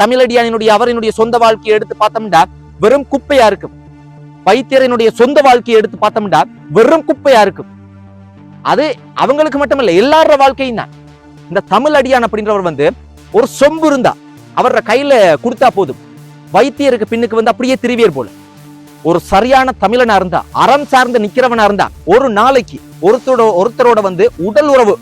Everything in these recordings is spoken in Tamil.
தமிழடியானினுடைய அவரினுடைய சொந்த வாழ்க்கையை எடுத்து பார்த்தோம்டா வெறும் குப்பையா இருக்கும். வைத்தியரினுடைய சொந்த வாழ்க்கையை எடுத்து பார்த்தோம்னா வெறும் குப்பையா இருக்கும். அது அவங்களுக்கு மட்டுமல்ல எல்லார வாழ்க்கையும் தான். இந்த தமிழ் அடியான் அப்படின்றவர் வந்து ஒரு சொம்பு இருந்தா அவர கையில கொடுத்தா போதும். வைத்தியருக்கு பின்னுக்கு வந்து அப்படியே திருவியர் போல. ஒரு சரியான தமிழனா இருந்தா அறம் சார்ந்து நிக்கிறவனா இருந்தா ஒரு நாளைக்கு ஒருத்தரோட ஒருத்தரோட வந்து உடல் உறவு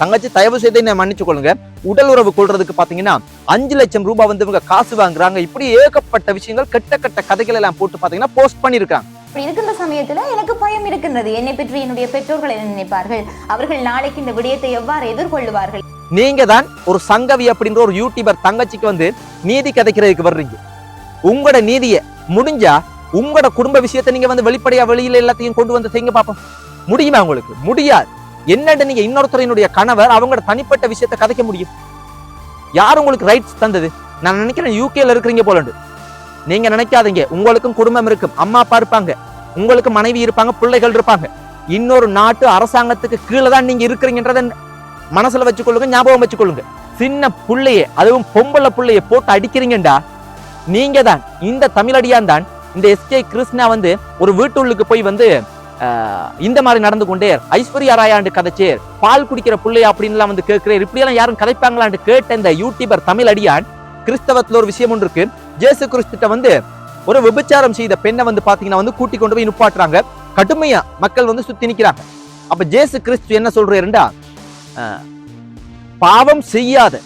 தங்கச்சி தயவு செய்து என்ன மன்னிச்சு கொள்ளுங்க உடல் உறவு கொள்றதுக்கு பாத்தீங்கன்னா அஞ்சு லட்சம் ரூபாய் வந்து இவங்க காசு வாங்குறாங்க. இப்படி ஏகப்பட்ட விஷயங்கள் கெட்ட கெட்ட கதைகள் எல்லாம் போட்டு பாத்தீங்கன்னா போஸ்ட் பண்ணிருக்காங்க. அப்படி இருக்கின்ற சமயத்துல எனக்கு பயம் இருக்கின்றது. என்னை பற்றி என்னுடைய பெற்றோர்கள் என்ன நினைப்பார்கள்? அவர்கள் நாளைக்கு இந்த விடயத்தை எவ்வாறு எதிர்கொள்ளுவார்கள் நீங்க தான் ஒரு சங்கவி அப்படின்ற ஒரு யூடியூபர் தங்கச்சிக்கு வந்து நீதி கதைக்கிறதுக்கு வர்றீங்க. உங்களோட நீதியை முடிஞ்சா உங்களோட குடும்ப விஷயத்தை நீங்க வந்து வெளிப்படையா வெளியில எல்லாத்தையும் கொண்டு வந்து செய்யுங்க பாப்போம். முடியுமா உங்களுக்கு? முடியாது. என்னன்னு நீங்க இன்னொருத்தரினுடைய கணவர் அவங்களோட தனிப்பட்ட விஷயத்தை கதைக்க முடியும்? யார் உங்களுக்கு ரைட்ஸ் தந்தது? நான் நினைக்கிறேன் யூகேல இருக்கிறீங்க போலண்டு நீங்க நினைக்காதீங்க. உங்களுக்கும் குடும்பம் இருக்கும். அம்மா அப்பா இருப்பாங்க. உங்களுக்கு மனைவி இருப்பாங்க பிள்ளைகள் இருப்பாங்க. இன்னொரு நாட்டு அரசாங்கத்துக்கு கீழே தான் நீங்க இருக்கிறீங்கன்றத மனசுல வச்சுக்கொள்ளுங்க ஞாபகம் வச்சுக்கொள்ளுங்க. சின்ன பிள்ளையே அதுவும் பொம்பளை பிள்ளையை போட்டு அடிக்கிறீங்கடா நீங்க தான் இந்த தமிழடியான் தான் இந்த எஸ்கே கிருஷ்ணா வந்து ஒரு வீட்டுள்ளுக்கு போய் வந்து இந்த மாதிரி நடந்து கொண்டே ஐஸ்வர்யா ராயாண்டு கதைச்சேர் பால் குடிக்கிற பிள்ளை அப்படின்லாம் வந்து கேட்கிறேன். இப்படியெல்லாம் யாரும் கதைப்பாங்களான்னு கேட்ட இந்த யூடியூபர் தமிழ் அடியான் கிறிஸ்தவத்துல ஒரு விஷயம் ஒன்று இருக்கு. ஜேசு கிறிஸ்துட்ட வந்து ஒரு விபச்சாரம் செய்த பெண்ணை வந்து பாத்தீங்கன்னா வந்து கூட்டி கொண்டு போய் நிப்பாட்டுறாங்க. கடுமையா மக்கள் வந்து சுத்தி நிக்கிறாங்க. அப்ப ஜேசு கிறிஸ்து என்ன சொல்றாருண்டா? பாவம் செய்யாத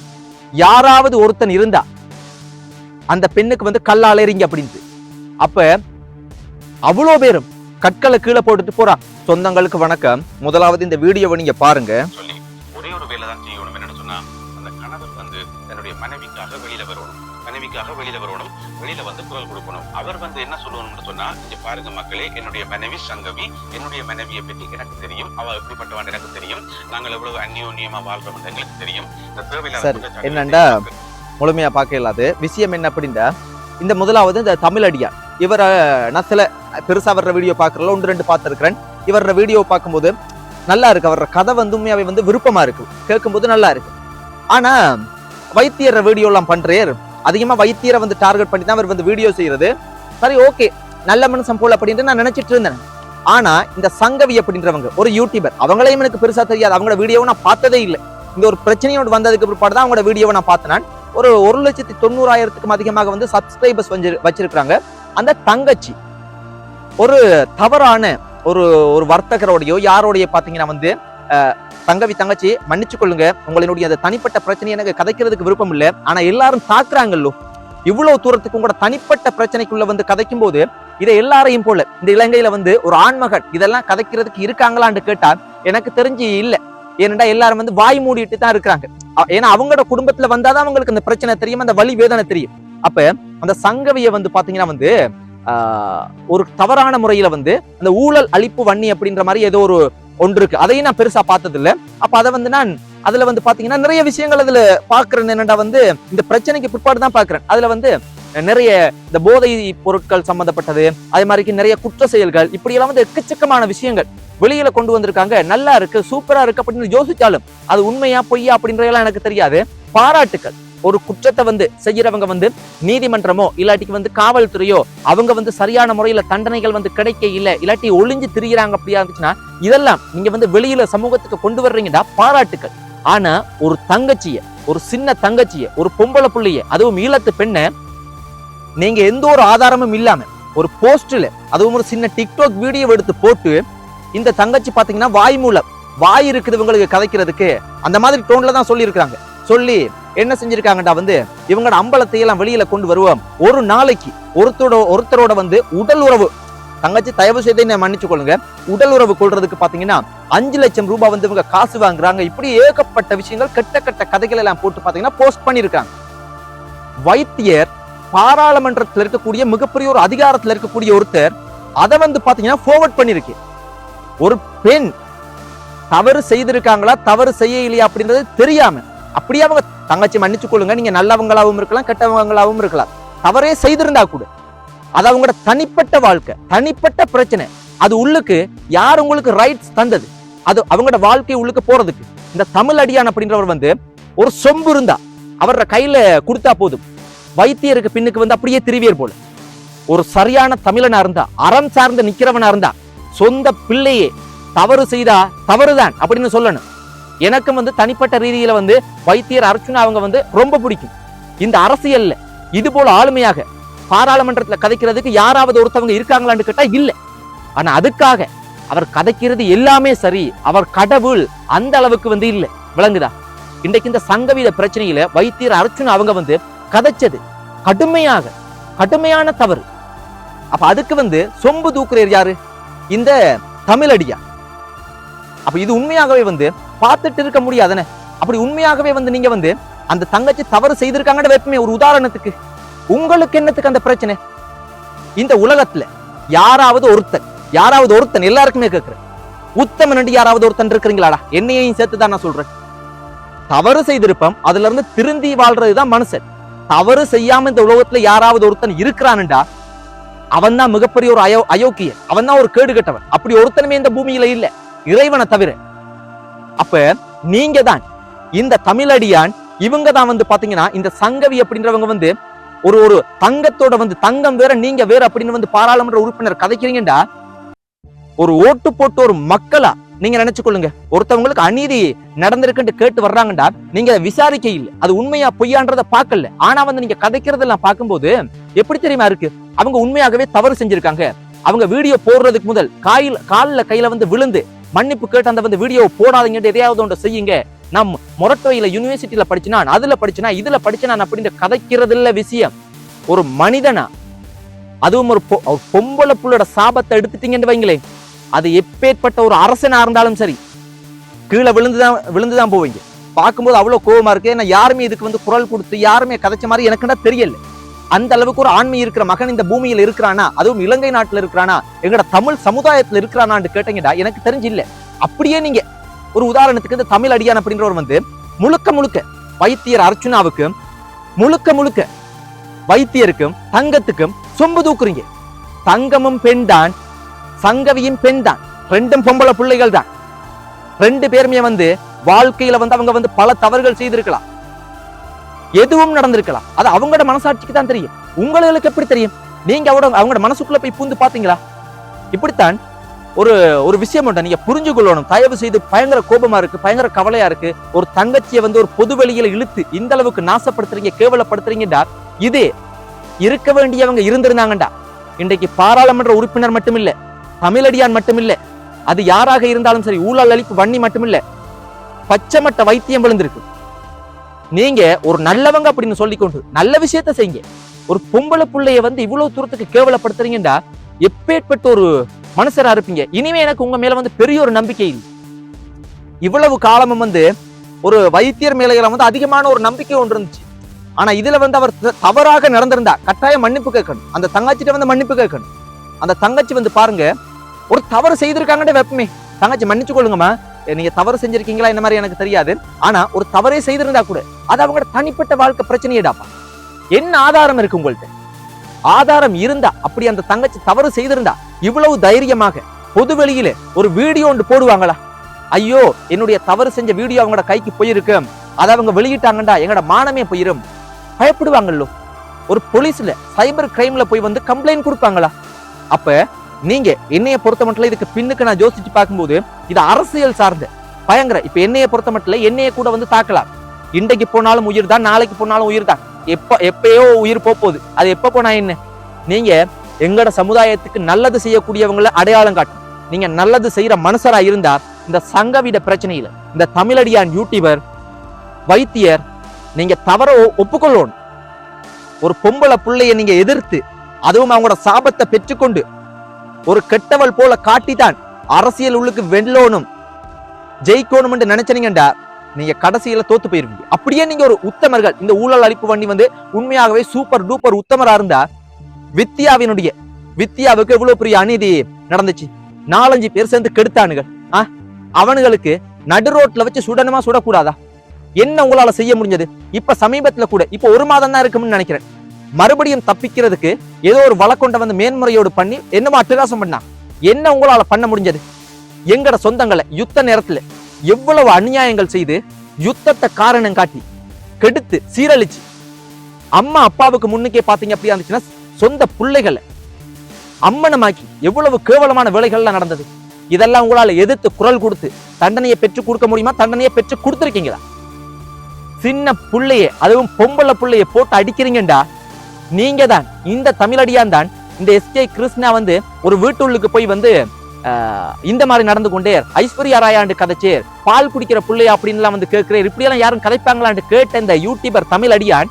யாராவது ஒருத்தன் இருந்தா அந்த பெண்ணுக்கு வந்து கல்லால் எறிங்க அப்படின்ட்டு அப்ப அவ்வளோ பேரும் கற்களை கீழே போட்டுட்டு போறான் சொந்தங்களுக்கு வணக்கம். முதலாவது இந்த வீடியோவை நீங்க பாருங்க. ஒரே ஒரு வேலை தான் செய்யணும் என்னன்னு சொன்னா அந்த கணவர் வந்து தன்னுடைய மனைவிக்காக வெளியில வரணும். மனைவிக்காக வெளியில வரணும். வெளியில வந்து குரல் கொடுக்கணும். அவர் வந்து என்ன சொல்லணும்னு சொன்னா இங்க பாருங்க மக்களே என்னுடைய மனைவி சங்கவி என்னுடைய மனைவியை பற்றி எனக்கு தெரியும். அவ எப்படிப்பட்டவன் எனக்கு தெரியும். நாங்கள் எவ்வளவு அந்யோன்யமா வாழ்றோம் எங்களுக்கு தெரியும். இந்த தேவையில்லாத என்னண்டா? முழுமையா பார்க்க இல்லாது விஷயம் என்ன அப்படின்னா இந்த முதலாவது இந்த தமிழ் அடியார் இவரை நான் சில பெருசா வர்ற வீடியோ பார்க்குறல ஒன்று ரெண்டு பார்த்துருக்குறேன். இவர வீடியோ பார்க்கும்போது நல்லா இருக்கு. அவர கதை வந்து உண்மையாவே வந்து விருப்பமாக இருக்கு. கேட்கும்போது நல்லா இருக்கு. ஆனால் வைத்தியர் வீடியோலாம் பண்ணுறேர் அதிகமாக வைத்தியரை வந்து டார்கெட் பண்ணி தான் அவர் வந்து வீடியோ செய்கிறது சரி ஓகே நல்ல மனுஷன் போல் அப்படின்ட்டு நான் நினச்சிட்டு இருந்தேன். ஆனால் இந்த சங்கவி அப்படின்றவங்க ஒரு யூடியூபர் அவங்களையும் எனக்கு பெருசாக தெரியாது. அவங்களோட வீடியோவை நான் பார்த்ததே இல்லை. இந்த ஒரு பிரச்சனையோடு வந்ததுக்கு பிற்பாடு தான் அவங்களோட வீடியோவை நான் பார்த்தேன் நான். ஒரு ஒரு லட்சத்தி தொண்ணூறாயிரத்துக்கும் அதிகமாக வந்து சப்ஸ்கிரைபர்ஸ் வந்து வச்சிருக்காங்க அந்த தங்கச்சி. ஒரு தவறான ஒரு ஒரு வர்த்தகரோடையோ யாரோடைய பார்த்தீங்கன்னா வந்து தங்கவி தங்கச்சி மன்னிச்சு கொள்ளுங்க. உங்களுடைய அந்த தனிப்பட்ட பிரச்சனை எனக்கு கதைக்கிறதுக்கு விருப்பம் இல்லை. ஆனா எல்லாரும் தாக்குறாங்கல்லோ இவ்வளவு தூரத்துக்கு உங்களோட தனிப்பட்ட பிரச்சனைக்குள்ள வந்து கதைக்கும் போது இதை எல்லாரையும் போல இந்த இலங்கையில வந்து ஒரு ஆண்மகன் இதெல்லாம் கதைக்கிறதுக்கு இருக்காங்களான்னு கேட்டா எனக்கு தெரிஞ்சு இல்லை. ஏனெண்டா எல்லாரும் வந்து வாய் மூடிட்டு தான் இருக்கிறாங்க. ஏன்னா அவங்களோட குடும்பத்துல வந்தாதான் அவங்களுக்கு அந்த பிரச்சனை தெரியும் அந்த வலி வேதனை தெரியும். அப்ப அந்த சங்கவிய வந்து பாத்தீங்கன்னா வந்து ஒரு தவறான முறையில வந்து அந்த ஊழல் அழிப்பு வன்னி அப்படின்ற மாதிரி ஏதோ ஒரு ஒன்று இருக்கு. அதையும் நான் பெருசா பார்த்தது இல்ல அப்ப அதை வந்து நான் அதுல வந்து பாத்தீங்கன்னா நிறைய விஷயங்கள் அதுல பாக்குறேன் என்னடா வந்து இந்த பிரச்சனைக்கு பிற்பாடு தான் பாக்குறேன் அதுல வந்து நிறைய இந்த போதை பொருட்கள் சம்பந்தப்பட்டது அதே மாதிரிக்கு நிறைய குற்ற செயல்கள் இப்படி எல்லாம் வந்து எக்கச்சக்கமான விஷயங்கள் வெளியில கொண்டு வந்திருக்காங்க. நல்லா இருக்கு சூப்பரா இருக்கு அப்படின்னு யோசிச்சாலும் அது உண்மையா பொய்யா அப்படின்றதெல்லாம் எனக்கு தெரியாது. பாராட்டுக்கள். ஒரு குற்றத்தை வந்து செய்யறவங்க வந்து நீதிமன்றமோ இல்லாட்டிக்கு வந்து காவல்துறையோ அவங்க வந்து சரியான முறையில தண்டனைகள் வந்து கிடைக்க இல்ல இல்லாட்டி ஒளிஞ்சு திரியிறாங்க அப்படியா இருந்துச்சுன்னா இதெல்லாம் நீங்க வந்து வெளியில சமூகத்துக்கு கொண்டு வர்றீங்கன்னா பாராட்டுக்கள். ஆனா ஒரு தங்கச்சிய ஒரு சின்ன தங்கச்சிய ஒரு பொம்பளை புள்ளைய அதுவும் ஈழத்து பெண்ணை நீங்க எந்த ஒரு ஆதாரமும் இல்லாம ஒரு போஸ்ட்ல அதுவும் ஒரு சின்ன டிக்டாக் வீடியோ எடுத்து போட்டு இந்த தங்கச்சி பாத்தீங்கன்னா வாய் மூலம் வாய் இருக்குது இவங்களுக்கு கதைக்கிறதுக்கு அந்த மாதிரி டோன்ல தான் சொல்லி சொல்லி என்ன செஞ்சிருக்காங்கடா வந்து இவங்களோட அம்பலத்தை எல்லாம் வெளியில கொண்டு வருவோம். ஒரு நாளைக்கு ஒருத்தரோட ஒருத்தரோட வந்து உடல் உறவு தங்கச்சி தயவு செய்து என்ன மன்னிச்சு கொள்ளுங்க. உடல் உறவு கொள்றதுக்கு பாத்தீங்கன்னா அஞ்சு லட்சம் ரூபாய் வந்து இவங்க காசு வாங்குறாங்க. இப்படி ஏகப்பட்ட விஷயங்கள் கெட்ட கெட்ட கதைகள் எல்லாம் போட்டு பாத்தீங்கன்னா போஸ்ட் பண்ணிருக்காங்க. வைத்தியர் பாராளுமன்றத்தில் இருக்கக்கூடிய மிகப்பெரிய ஒரு அதிகாரத்துல இருக்கக்கூடிய ஒருத்தர் அதை வந்து பாத்தீங்கன்னா forward பண்ணிருக்கு. ஒரு பெண் தவறு செய்திருக்காங்களா தவறு செய்ய இல்லையா அப்படின்றது தெரியாம அப்படியே அவங்க தங்கச்சி மன்னிச்சு கொள்ளுங்க. நீங்க நல்லவங்களாவும் இருக்கலாம் கெட்டவங்களாவும் இருக்கலாம். தவறே செய்திருந்தா கூட அது அவங்களோட தனிப்பட்ட வாழ்க்கை தனிப்பட்ட பிரச்சனை. அது உள்ளுக்கு யார் உங்களுக்கு ரைட்ஸ் தந்தது? அது அவங்களோட வாழ்க்கை உள்ளுக்கு போறதுக்கு. இந்த தமிழ் அடியான் அப்படின்றவர் வந்து ஒரு சொம்பு இருந்தா அவர கையில கொடுத்தா போதும். வைத்தியருக்கு பின்னுக்கு வந்து அப்படியே திருவியர் போல. ஒரு சரியான தமிழனா இருந்தா அறம் சார்ந்து நிக்கிறவனா இருந்தா சொந்த பிள்ளையே தவறு செய்தா தவறுதான் அப்படின்னு சொல்லணும். எனக்கும் வந்து தனிப்பட்ட ரீதியில வந்து வைத்தியர் அர்ச்சுனா அவங்க வந்து ரொம்ப பிடிக்கும். இந்த அரசியல்ல இது போல ஆளுமையாக பாராளுமன்றத்துல கதைக்கிறதுக்கு யாராவது ஒருத்தவங்க இருக்காங்களான்னு கேட்டா இல்ல. ஆனா அதுக்காக அவர் கதைக்கிறது எல்லாமே சரி அவர் கடவுள் அந்த அளவுக்கு வந்து இல்ல. விளங்குதா? இன்றைக்கு இந்த சங்கவீத பிரச்சனையில வைத்தியர் அர்ச்சுனா அவங்க வந்து கதைச்சது கடுமையாக கடுமையான தவறு. அப்ப அதுக்கு வந்து சொம்பு தூக்குறார் யாரு? இந்த தமிழடியா. அப்ப இது உண்மையாகவே வந்து பார்த்துட்டு இருக்க முடியாதுன்னு. அப்படி உண்மையாகவே வந்து நீங்க வந்து அந்த தங்கச்சி தவறு செய்திருக்காங்கன்னு வைப்பமே ஒரு உதாரணத்துக்கு. உங்களுக்கு என்னத்துக்கு அந்த பிரச்சனை? இந்த உலகத்துல யாராவது ஒருத்தன் யாராவது ஒருத்தன் எல்லாருக்குமே கேட்கிறேன் உத்தமன் யாராவது ஒருத்தன் இருக்கிறீங்களாடா? என்னையையும் சேர்த்து தான் நான் சொல்றேன். தவறு செய்திருப்போம் அதுல இருந்து திருந்தி வாழ்றதுதான் மனுஷன். தவறு செய்யாம இந்த உலகத்துல யாராவது ஒருத்தன் இருக்கிறான்டா அவன் தான் மிகப்பெரிய ஒரு அயோ அயோக்கியன். அவன் தான் ஒரு கேடு கெட்டவன் அப்படி ஒருத்தனுமே இந்த பூமியில இல்ல. இறைவனை தவிர அப்ப நீங்க தான் இந்த தமிழடியான் இவங்க தான் வந்து பாத்தீங்கன்னா இந்த சங்கவி அப்படின்றவங்க வந்து ஒரு ஒரு தங்கத்தோட வந்து தங்கம் வேற நீங்க வேற அப்படின்னு வந்து பாராளுமன்ற உறுப்பினர் கதைக்கிறீங்கடா. ஒரு ஓட்டு போட்டு ஒரு மக்களா நீங்க நினைச்சு கொள்ளுங்க. ஒருத்தவங்களுக்கு அநீதி நடந்திருக்குன்னு கேட்டு வர்றாங்கடா. நீங்க விசாரிக்க இல்ல. அது உண்மையா பொய்யான்றத பார்க்கல. ஆனா வந்து நீங்க கதைக்கிறதெல்லாம் பார்க்கும்போது எப்படி தெரியுமா இருக்கு? அவங்க உண்மையாகவே தவறு செஞ்சிருக்காங்க. அவங்க வீடியோ போடுறதுக்கு முதல் காயில் காலில் கையில வந்து விழுந்து மன்னிப்பு கேட்டு அந்த வந்து வீடியோ போடாதீங்கன்ட்டு எதையாவது ஒன்று செய்யுங்க. நம் மொரட்டோயில யூனிவர்சிட்டியில படிச்சுனா அதுல படிச்சுனா இதுல படிச்சுனா அப்படின்னு கதைக்கிறது இல்ல விஷயம். ஒரு மனிதனா அதுவும் ஒரு பொம்பளை புள்ளோட சாபத்தை எடுத்துட்டீங்கன்னு வைங்களேன். அது எப்பேற்பட்ட ஒரு அரசனா இருந்தாலும் சரி கீழே விழுந்துதான் விழுந்துதான் போவீங்க. பார்க்கும்போது அவ்வளவு கோபமா இருக்கு. ஏன்னா யாருமே இதுக்கு வந்து குரல் கொடுத்து யாருமே கதைச்ச மாதிரி எனக்குன்னா தெரியல. அந்த அளவுக்கு ஒரு ஆண்மை இருக்கிற மகன் இந்த பூமியில இருக்கிறானா? அதுவும் இலங்கை நாட்டில் இருக்கிறானா? எங்கட தமிழ் சமுதாயத்துல இருக்கிறானான்னு கேட்டீங்கடா எனக்கு தெரிஞ்சு இல்லை அப்படியே நீங்க ஒரு உதாரணத்துக்கு இந்த தமிழ் அடியான் அப்படின்றவர் வந்து முழுக்க முழுக்க வைத்தியர் அர்ச்சுனாவுக்கு முழுக்க முழுக்க வைத்தியருக்கும் தங்கத்துக்கும் சொம்பு தூக்குறீங்க. தங்கமும் பெண் தான் சங்கவியும் பெண் தான் ரெண்டும் பொம்பளை பிள்ளைகள் தான். ரெண்டு பேருமே வந்து வாழ்க்கையில வந்து அவங்க வந்து பல தவறுகள் செய்திருக்கலாம். எதுவும் நடந்திருக்கலாம். அது அவங்களோட மனசாட்சிக்கு தான் தெரியும். உங்களுக்கு எப்படி தெரியும்? நீங்க அவட அவங்களோட மனசுக்குள்ள போய் பூந்து பாத்தீங்களா இப்படித்தான் ஒரு ஒரு விஷயம் உண்டு. நீங்க புரிஞ்சு கொள்ளணும். தயவு செய்து பயங்கர கோபமா இருக்கு பயங்கர கவலையா இருக்கு. ஒரு தங்கச்சியை வந்து ஒரு பொது வெளியில இழுத்து இந்த அளவுக்கு நாசப்படுத்துறீங்க கேவலப்படுத்துறீங்கடா. இதே இருக்க வேண்டியவங்க இருந்திருந்தாங்கடா. இன்றைக்கு பாராளுமன்ற உறுப்பினர் மட்டும் இல்ல தமிழடியான் மட்டும் இல்ல அது யாராக இருந்தாலும் சரி ஊழல் அளிப்பு வன்னி மட்டும் இல்ல பச்சைமட்ட வைத்தியம் விழுந்திருக்கு. நீங்க ஒரு நல்லவங்க அப்படின்னு சொல்லிக்கொண்டு நல்ல விஷயத்த செய்யுங்க. ஒரு பொம்பளை பிள்ளைய வந்து இவ்வளவு தூரத்துக்கு கேவலப்படுத்துறீங்கடா எப்பேற்பட்ட ஒரு மனுஷரா இருப்பீங்க. இனிமே எனக்கு உங்க மேல வந்து பெரிய ஒரு நம்பிக்கை இல்லை. இவ்வளவு காலமும் வந்து ஒரு வைத்தியர் மேலையெல்லாம் வந்து அதிகமான ஒரு நம்பிக்கை ஒன்று இருந்துச்சு. ஆனா இதுல வந்து அவர் தவறாக நடந்திருந்தா கட்டாயம் மன்னிப்பு கேட்கணும். அந்த தங்கச்சிட்ட வந்து மன்னிப்பு கேட்கணும். அந்த தங்கச்சி வந்து பாருங்க ஒரு தவறு செய்திருக்காங்கன்னு வெப்பமே. தங்கச்சி மன்னிச்சு கொள்ளுங்கம்மா நீங்கள் நீங்க தவறு செஞ்சிருக்கீங்களா இந்த மாதிரி எனக்கு தெரியாது. ஆனா ஒரு தவறே செய்திருந்தா கூட அது அவங்களோட தனிப்பட்ட வாழ்க்கை பிரச்சனையிடாப்பா. என்ன ஆதாரம் இருக்கு உங்கள்கிட்ட ஆதாரம் இருந்தா அப்படி அந்த தங்கச்சி தவறு செய்திருந்தா இவ்வளவு தைரியமாக பொது வெளியில ஒரு வீடியோ ஒன்று போடுவாங்களா? ஐயோ என்னுடைய தவறு செஞ்ச வீடியோ அவங்களோட கைக்கு போயிருக்கு. அதை அவங்க வெளியிட்டாங்கடா எங்களோட மானமே போயிரும். பயப்படுவாங்கல்லோ ஒரு போலீஸ்ல சைபர் கிரைம்ல போய் வந்து கம்ப்ளைண்ட் கொடுப்பாங்களா? அப்ப நீங்க என்னைய பொறுத்த மட்டும் இதுக்கு பின்னுக்கு நான் யோசிச்சு பார்க்கும்போது இது அரசியல் சார்ந்த பயங்கர. இப்ப என்னைய பொறுத்த மட்டும் என்னைய கூட வந்து தாக்கலாம். இன்றைக்கு போனாலும் உயிர் தான் நாளைக்கு போனாலும் உயிர் தான். எப்ப எப்பயோ உயிர் போகுது அது எப்ப போனா என்ன? நீங்க எங்கட சமுதாயத்துக்கு நல்லது செய்யக்கூடியவங்கள அடையாளம் காட்டும். நீங்க நல்லது செய்யற மனுஷரா இருந்தா இந்த சங்கவிட பிரச்சனையில இந்த தமிழடியான் யூடியூபர் வைத்தியர் நீங்க தவற ஒப்புக்கொள்ளணும். ஒரு பொம்பளை புள்ளைய நீங்க எதிர்த்து அதுவும் அவங்களோட சாபத்தை பெற்றுக்கொண்டு ஒரு கெட்டவள் போல காட்டித்தான் அரசியல் உள்ளுக்கு வெல்லோனும் ஜெயிக்கணும் நினைச்சனீங்கடா நீங்க கடைசியில தோத்து போயிருவீங்க. அப்படியே நீங்க ஒரு உத்தமர்கள் இந்த ஊழல் அழிப்பு வண்டி வந்து உண்மையாகவே சூப்பர் டூப்பர் உத்தமரா இருந்தா வித்யாவினுடைய வித்யாவுக்கு எவ்வளவு பெரிய அநீதி நடந்துச்சு? நாலஞ்சு பேர் சேர்ந்து கெடுத்தானுகள். ஆ? அவனுங்களுக்கு நடு ரோட்ல வச்சு சுடணுமா சுடக்கூடாதா? என்ன உங்களால செய்ய முடிஞ்சது? இப்ப சமீபத்துல கூட இப்ப ஒரு மாதம் தான் இருக்கும்னு நினைக்கிறேன். மறுபடியும் தப்பிக்கிறதுக்கு ஏதோ ஒரு வழக்கொண்ட வந்து மேன்முறையோடு பண்ணி என்னமோ அட்டகாசம் பண்ணா. என்ன உங்களால பண்ண முடிஞ்சது? எங்கட சொந்தங்களை யுத்த நேரத்துல எவ்வளவு அநியாயங்கள் செய்து யுத்தத்தை காரணம் காட்டி கெடுத்து சீரழிச்சு அம்மா அப்பாவுக்கு முன்னுக்கே பாத்தீங்க அப்படியா இருந்துச்சுன்னா சொந்த பிள்ளைகளை அம்மனமாக்கி எவ்வளவு கேவலமான வேலைகள்லாம் நடந்தது. இதெல்லாம் உங்களால எதிர்த்து குரல் கொடுத்து தண்டனையை பெற்று கொடுக்க முடியுமா? தண்டனையை பெற்று கொடுத்துருக்கீங்களா? சின்ன பிள்ளைய அதுவும் பொம்பளை பிள்ளைய போட்டு அடிக்கிறீங்கடா நீங்க தான் இந்த தமிழடியான் தான் இந்த எஸ்கே கிருஷ்ணா வந்து ஒரு வீட்டுள்ளுக்கு போய் வந்து ஆஹ், இந்த மாதிரி நடந்து கொண்டே ஐஸ்வர்யா ராயாண்டு கதைச்சேர் பால் குடிக்கிற புள்ளை அப்படின்லாம் வந்து கேட்கிறேன். இப்படியெல்லாம் யாரும் கதைப்பாங்களான்னு கேட்ட இந்த யூடியூபர் தமிழ் அடியான்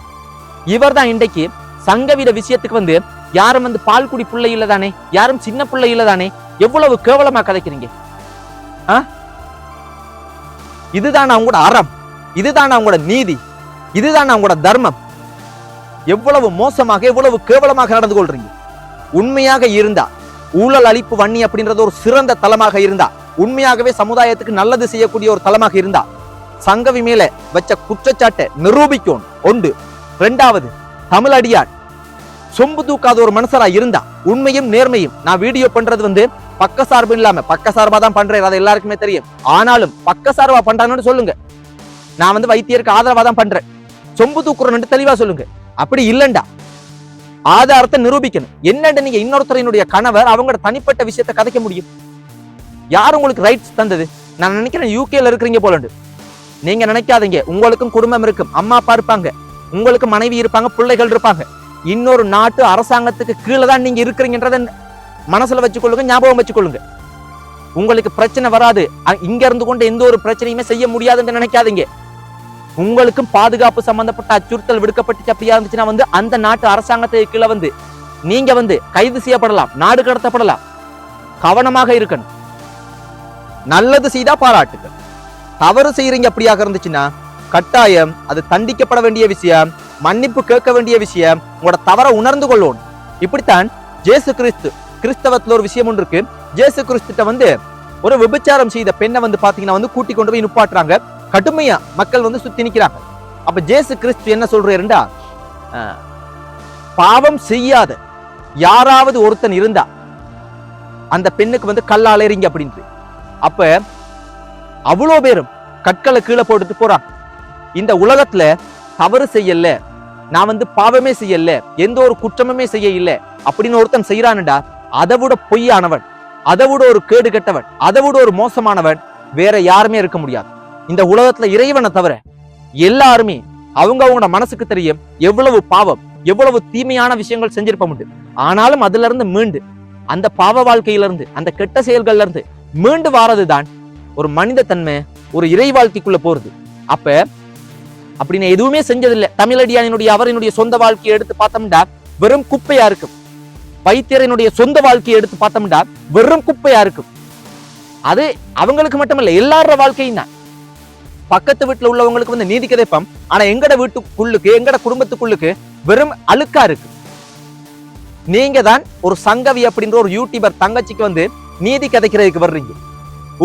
இவர் தான் இன்றைக்கு சங்கவீர விஷயத்துக்கு வந்து யாரும் வந்து பால் குடி பிள்ளை இல்ல தானே யாரும் சின்ன புள்ளை இல்ல தானே எவ்வளவு கேவலமா கதைக்கிறீங்க? ஆ? இதுதான் அவங்களோட அறம். இதுதான் அவங்களோட நீதி. இதுதான் அவங்களோட தர்மம். எவ்வளவு மோசமாக எவ்வளவு கேவலமாக நடந்து கொள்றீங்க? உண்மையாக இருந்தா ஊழல் அழிப்பு வன்னி அப்படின்றது ஒரு சிறந்த தலமாக இருந்தா உண்மையாகவே சமுதாயத்துக்கு நல்லது செய்யக்கூடிய ஒரு தலமாக இருந்தா சங்கவி மேல வச்ச குற்றச்சாட்டை நிரூபிக்கணும். ஒன்று. ரெண்டாவது தமிழடியார் சொம்பு தூக்காத ஒரு மனுஷரா இருந்தா உண்மையும் நேர்மையும். நான் வீடியோ பண்றது வந்து பக்கசார்பு இல்லாம பக்கசார்பா தான் பண்றேன் அது எல்லாருக்குமே தெரியும். ஆனாலும் பக்கசார்பா பண்றாங்கன்னு சொல்லுங்க. நான் வந்து வைத்தியருக்கு ஆதரவா தான் பண்றேன். சொம்பு தூக்குறேன்னு தெளிவா சொல்லுங்க. அப்படி இல்லண்டா. ஆதாரத்தை நிரூபிக்கணும். என்னன்னு நீங்க இன்னொருத்தரையினுடைய கணவர் அவங்களோட தனிப்பட்ட விஷயத்தை கதைக்க முடியும்? யார் உங்களுக்கு ரைட்ஸ் தந்தது? நான் நினைக்கிறேன் யூகேல இருக்கிறீங்க போலண்டு. நீங்க நினைக்காதீங்க. உங்களுக்கும் குடும்பம் இருக்கும். அம்மா அப்பா இருப்பாங்க. உங்களுக்கு மனைவி இருப்பாங்க பிள்ளைகள் இருப்பாங்க. இன்னொரு நாட்டு அரசாங்கத்துக்கு கீழே தான் நீங்க இருக்கிறீங்கன்றத மனசுல வச்சுக்கொள்ளுங்க ஞாபகம் வச்சுக்கொள்ளுங்க. உங்களுக்கு பிரச்சனை வராது. இங்க இருந்து கொண்டு எந்த ஒரு பிரச்சனையுமே செய்ய முடியாதுன்னு நினைக்காதீங்க. உங்களுக்கும் பாதுகாப்பு சம்பந்தப்பட்ட அச்சுறுத்தல் விடுக்கப்பட்டுச்சு அப்படியா இருந்துச்சுன்னா வந்து அந்த நாட்டு அரசாங்கத்தை கீழே வந்து நீங்க வந்து கைது செய்யப்படலாம் நாடு கடத்தப்படலாம். கவனமாக இருக்கணும். நல்லது செய்தா பாராட்டுகள் தவறு செய்யறீங்க அப்படியாக இருந்துச்சுன்னா கட்டாயம் அது தண்டிக்கப்பட வேண்டிய விஷயம் மன்னிப்பு கேட்க வேண்டிய விஷயம் உங்களோட தவறை உணர்ந்து கொள்ளணும். இப்படித்தான் ஜேசு கிறிஸ்து கிறிஸ்தவத்துல ஒரு விஷயம் ஒன்று இருக்கு. ஜேசு கிறிஸ்துட்ட வந்து ஒரு விபச்சாரம் செய்த பெண்ணை வந்து பாத்தீங்கன்னா வந்து கூட்டி கொண்டு போய் நிப்பாட்டுறாங்க. கடுமையா மக்கள் வந்து சுத்தி நிக்கிறாங்க. அப்ப ஜேசு கிறிஸ்து என்ன சொல்றாருண்டா பாவம் செய்யாத யாராவது ஒருத்தன் இருந்தா அந்த பெண்ணுக்கு வந்து கல்லால் எறிங்க அப்படின்ட்டு. அப்ப அவ்வளோ பேரும் கற்களை கீழே போட்டுட்டு போறான் இந்த உலகத்துல தவறு செய்யல நான் வந்து பாவமே செய்யல எந்த ஒரு குற்றமுமே செய்ய இல்லை அப்படின்னு ஒருத்தன் செய்யறானுடா அதை விட பொய்யானவன் அதை விட ஒரு கேடு கெட்டவன் அதை விட ஒரு மோசமானவன் வேற யாருமே இருக்க முடியாது. இந்த உலகத்துல இறைவனை தவிர எல்லாருமே அவங்க அவங்களோட மனசுக்கு தெரியும் எவ்வளவு பாவம் எவ்வளவு தீமையான விஷயங்கள் செஞ்சிருப்ப முடியும் ஆனாலும் அதுல இருந்து மீண்டு அந்த பாவ வாழ்க்கையில இருந்து அந்த கெட்ட செயல்கள்ல இருந்து மீண்டு வாரதுதான் ஒரு மனித தன்மை ஒரு இறை வாழ்க்கைக்குள்ள போறது. அப்ப அப்படின்னு எதுவுமே செஞ்சதில்லை. தமிழடியானினுடைய அவரினுடைய சொந்த வாழ்க்கையை எடுத்து பார்த்தோம்டா வெறும் குப்பையா இருக்கும். வைத்தியரனுடைய சொந்த வாழ்க்கையை எடுத்து பார்த்தோம்டா வெறும் குப்பையா இருக்கும். அது அவங்களுக்கு மட்டுமல்ல எல்லாரோட வாழ்க்கையும் தான். பக்கத்து வீட்டுல உள்ளவங்களுக்கு வந்து நீதி கிடைப்பம். ஆனா எங்கட வீட்டுக்குள்ளுக்கு எங்கட குடும்பத்துக்குள்ளுக்கு வெறும் அழுக்கா இருக்கு. நீங்க தான் ஒரு சங்கவி அப்படின்ற ஒரு யூடியூபர் தங்கச்சிக்கு வந்து நீதி கதைக்கிறதுக்கு வர்றீங்க.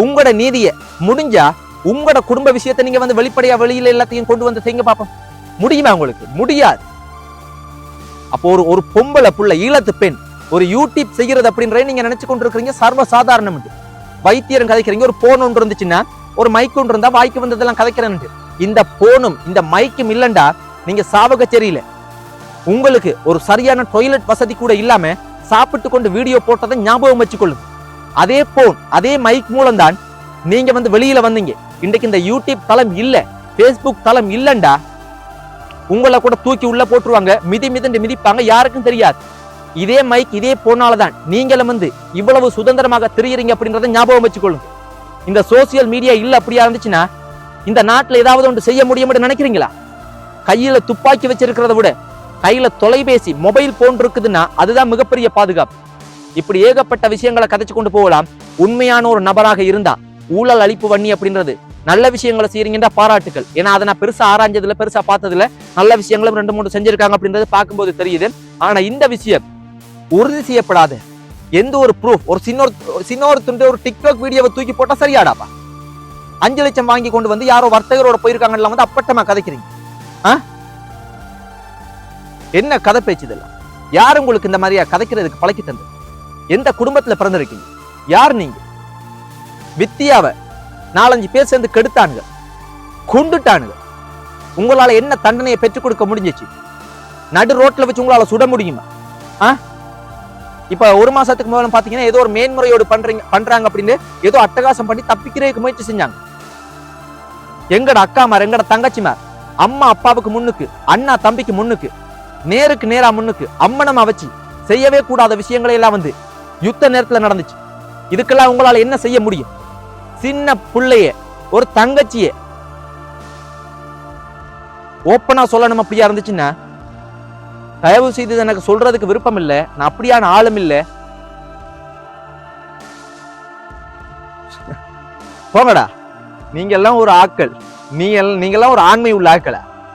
உங்களோட நீதியை முடிஞ்சா உங்களோட குடும்ப விஷயத்தை நீங்க வந்து வெளிப்படையா வெளியில எல்லாத்தையும் கொண்டு வந்து செய்ய பாப்போம். முடியுமா உங்களுக்கு? முடியாது. அப்போ ஒரு ஒரு பொம்பளை புள்ள ஈழத்து பெண் ஒரு யூடியூப் செய்யறது அப்படின்றத நீங்க நினைச்சு கொண்டு இருக்கிறீங்க சர்வ சாதாரணம் வைத்தியரும் கதைக்கிறீங்க. ஒரு போன் ஒன்று இருந்துச்சுன்னா ஒரு மைக் ஒன்று இருந்தா வாய்க்கு வந்ததெல்லாம் கதைக்கிறேன் இந்த போனும் இந்த மைக்கும் இல்லண்டா நீங்க சாவக உங்களுக்கு ஒரு சரியான டொய்லெட் வசதி கூட இல்லாம சாப்பிட்டு கொண்டு வீடியோ போட்டதை ஞாபகம் வச்சுக்கொள்ளுங்க. அதே போன் அதே மைக் மூலம் தான் நீங்க வந்து வெளியில வந்தீங்க. இன்றைக்கு இந்த யூடியூப் தளம் இல்ல ஃபேஸ்புக் தளம் இல்லண்டா உங்களை கூட தூக்கி உள்ள போட்டுருவாங்க மிதி மிதண்டு மிதிப்பாங்க யாருக்கும் தெரியாது. இதே மைக் இதே போனால தான் நீங்களும் வந்து இவ்வளவு சுதந்திரமாக தெரியுறீங்க அப்படின்றத ஞாபகம் வச்சுக்கொள்ளுங்க. இந்த சோசியல் மீடியா இல்லை அப்படியா இருந்துச்சுன்னா இந்த நாட்டில் ஏதாவது ஒன்று செய்ய முடியும்னு நினைக்கிறீங்களா? கையில துப்பாக்கி வச்சிருக்கிறத விட கையில் தொலைபேசி மொபைல் போன் இருக்குதுன்னா அதுதான் மிகப்பெரிய பாதுகாப்பு. இப்படி ஏகப்பட்ட விஷயங்களை கதைச்சு கொண்டு போகலாம். உண்மையான ஒரு நபராக இருந்தா ஊழல் அழிப்பு வன்னி அப்படின்றது நல்ல விஷயங்களை செய்யறீங்கன்னா பாராட்டுகள் ஏன்னா அதை நான் பெருசா ஆராய்ஞ்சதுல பெருசா பார்த்ததுல நல்ல விஷயங்களும் ரெண்டு மூணு செஞ்சிருக்காங்க அப்படின்றது பார்க்கும்போது தெரியுது. ஆனா இந்த விஷயம் உறுதி செய்யப்படாது எந்த ஒரு ப்ரூஃப் ஒரு சின்ன ஒரு சின்ன ஒரு துண்டு ஒரு டிக்டாக் வீடியோவை தூக்கி போட்டா சரியாடாப்பா? அஞ்சு லட்சம் வாங்கி கொண்டு வந்து யாரோ வர்த்தகரோட போயிருக்காங்கலாம் வந்து அப்பட்டமா கதைக்கிறீங்க. ஆ? என்ன கதை பேச்சு இதெல்லாம்? யார் உங்களுக்கு இந்த மாதிரியா கதைக்கிறதுக்கு பழக்கி தந்தது? எந்த குடும்பத்துல பிறந்திருக்கீங்க யார் நீங்க? வித்தியாவை நாலஞ்சு பேர் சேர்ந்து கெடுத்தானுங்க. கொண்டுட்டானுங்க. உங்களால என்ன தண்டனையை பெற்றுக் கொடுக்க முடிஞ்சிச்சு? நடு ரோட்ல வச்சு உங்களால சுட முடியுமா? ஆ? இப்ப ஒரு மாசத்துக்கு முதல்ல பாத்தீங்கன்னா ஏதோ ஒரு மேன்முறையோடு பண்றீங்க பண்றாங்க அப்படின்னு ஏதோ அட்டகாசம் பண்ணி தப்பிக்கிறதுக்கு முயற்சி செஞ்சாங்க. எங்கட அக்காமார் எங்கட தங்கச்சிமார் அம்மா அப்பாவுக்கு முன்னுக்கு அண்ணா தம்பிக்கு முன்னுக்கு நேருக்கு நேரா முன்னுக்கு அம்மனம் வச்சு செய்யவே கூடாத விஷயங்களை எல்லாம் வந்து யுத்த நேரத்துல நடந்துச்சு. இதுக்கெல்லாம் உங்களால என்ன செய்ய முடியும்? சின்ன பிள்ளைய ஒரு தங்கச்சிய. ஓப்பனா சொல்லணும் அப்படியா இருந்துச்சுன்னா தயவு செய்து எனக்கு சொல்றதுக்கு விருப்பம் இல்லை நான் அப்படியான ஆளும் இல்ல. போங்கடா. நீங்க எல்லாம் ஒரு ஆக்கள் நீங்க நீங்க எல்லாம் ஒரு ஆண்மை உள்ள ஆக்களை